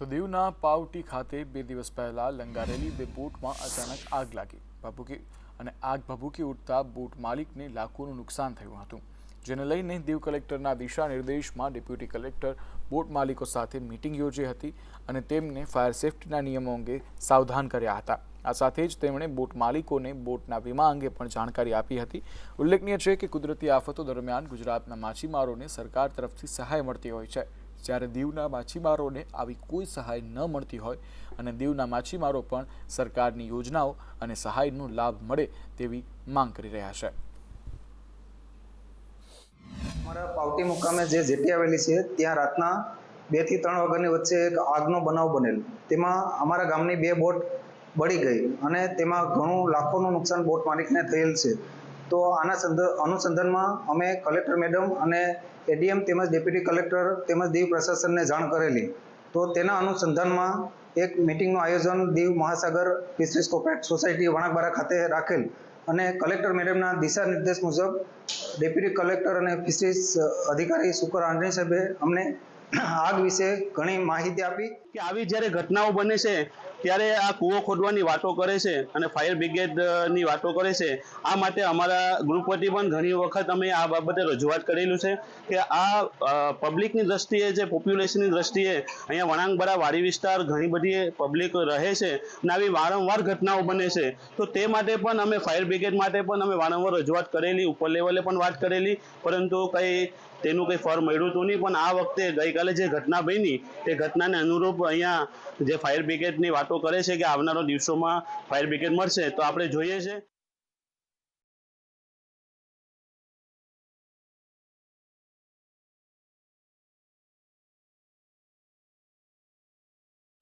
તો દીવના પાવટી ખાતે બે દિવસ પહેલા લંગારેલી બે બોટમાં અચાનક આગ લાગી. ભભૂકી અને આગ ભભૂકી ઉઠતા બોટ માલિકને લાખોનું નુકસાન થયું હતું. જેને લઈને દીવ કલેક્ટરના દિશા નિર્દેશમાં ડેપ્યુટી કલેક્ટર, બોટ માલિકો સાથે મિટિંગ યોજી હતી અને તેમને ફાયર સેફટીના નિયમો અંગે સાવધાન કર્યા હતા. આ સાથે જ તેમણે બોટ માલિકોને બોટના વીમા અંગે પણ જાણકારી આપી હતી. ઉલ્લેખનીય છે કે કુદરતી આફતો દરમિયાન ગુજરાતના માછીમારોને સરકાર તરફથી સહાય મળતી હોય છે. જ્યારે દીવના માછીમારોને આવી કોઈ સહાય ન મળતી હોય અને દીવના માછીમારો પણ સરકારની યોજનાઓ અને સહાયનો લાભ મળે તેવી માંગ કરી રહ્યા છે. અમારા પાવટી મુકામે જે જેટી આવેલી છે, ત્યાં રાતના બેથી ત્રણ વાગ્યાની વચ્ચે એક આગનો બનાવ બનેલ. તેમાં અમારા ગામની બે બોટ બળી ગઈ અને તેમાં ઘણું લાખોનું નુકસાન બોટ માલિકને થયેલ છે. તો આના સંદર્ભ અનુસંધાનમાં અમે કલેક્ટર મેડમ અને એડીએમ તેમજ ડેપ્યુટી કલેક્ટર તેમજ દીવ પ્રશાસનને જાણ કરેલી. તો તેના અનુસંધાનમાં એક મિટિંગનું આયોજન દીવ મહાસાગર ફિશરીઝ કોપરેટ સોસાયટી વણાકબારા ખાતે રાખેલ અને કલેક્ટર મેડમના દિશા નિર્દેશ મુજબ ડેપ્યુટી કલેક્ટર અને ફિશરીઝ અધિકારી સુકર આંજણી સાહેબે અમને આગ વિશે ઘણી માહિતી આપી. કે આવી જ્યારે ઘટનાઓ બને છે, ત્યારે આ કૂવો ખોદવાની વાતો કરે છે અને ફાયર બ્રિગેડની વાતો કરે છે. આ માટે અમારા ગ્રુપ વતી પણ ઘણી વખત અમે આ બાબતે રજૂઆત કરેલું છે કે આ પબ્લિકની દ્રષ્ટિએ જે પોપ્યુલેશનની દ્રષ્ટિએ અહીંયા વણાંગબરા વાડી વિસ્તાર ઘણી બધી પબ્લિક રહે છે અને આવી વારંવાર ઘટનાઓ બને છે. તો તે માટે પણ અમે ફાયર બ્રિગેડ માટે પણ અમે વારંવાર રજૂઆત કરેલી, ઉપર લેવલે પણ વાત કરેલી. પરંતુ કંઈ તેનું કંઈ ફળ મળ્યું હતું નહીં, પણ આ વખતે ગઈકાલે જે ઘટના બની, તે ઘટનાને અનુરૂપ અહીંયા જે ફાયર બ્રિગેડની વાતો કરે છે કે આવનારા દિવસોમાં ફાયર બ્રિગેડ મળશે, તો આપણે જોઈએ છે.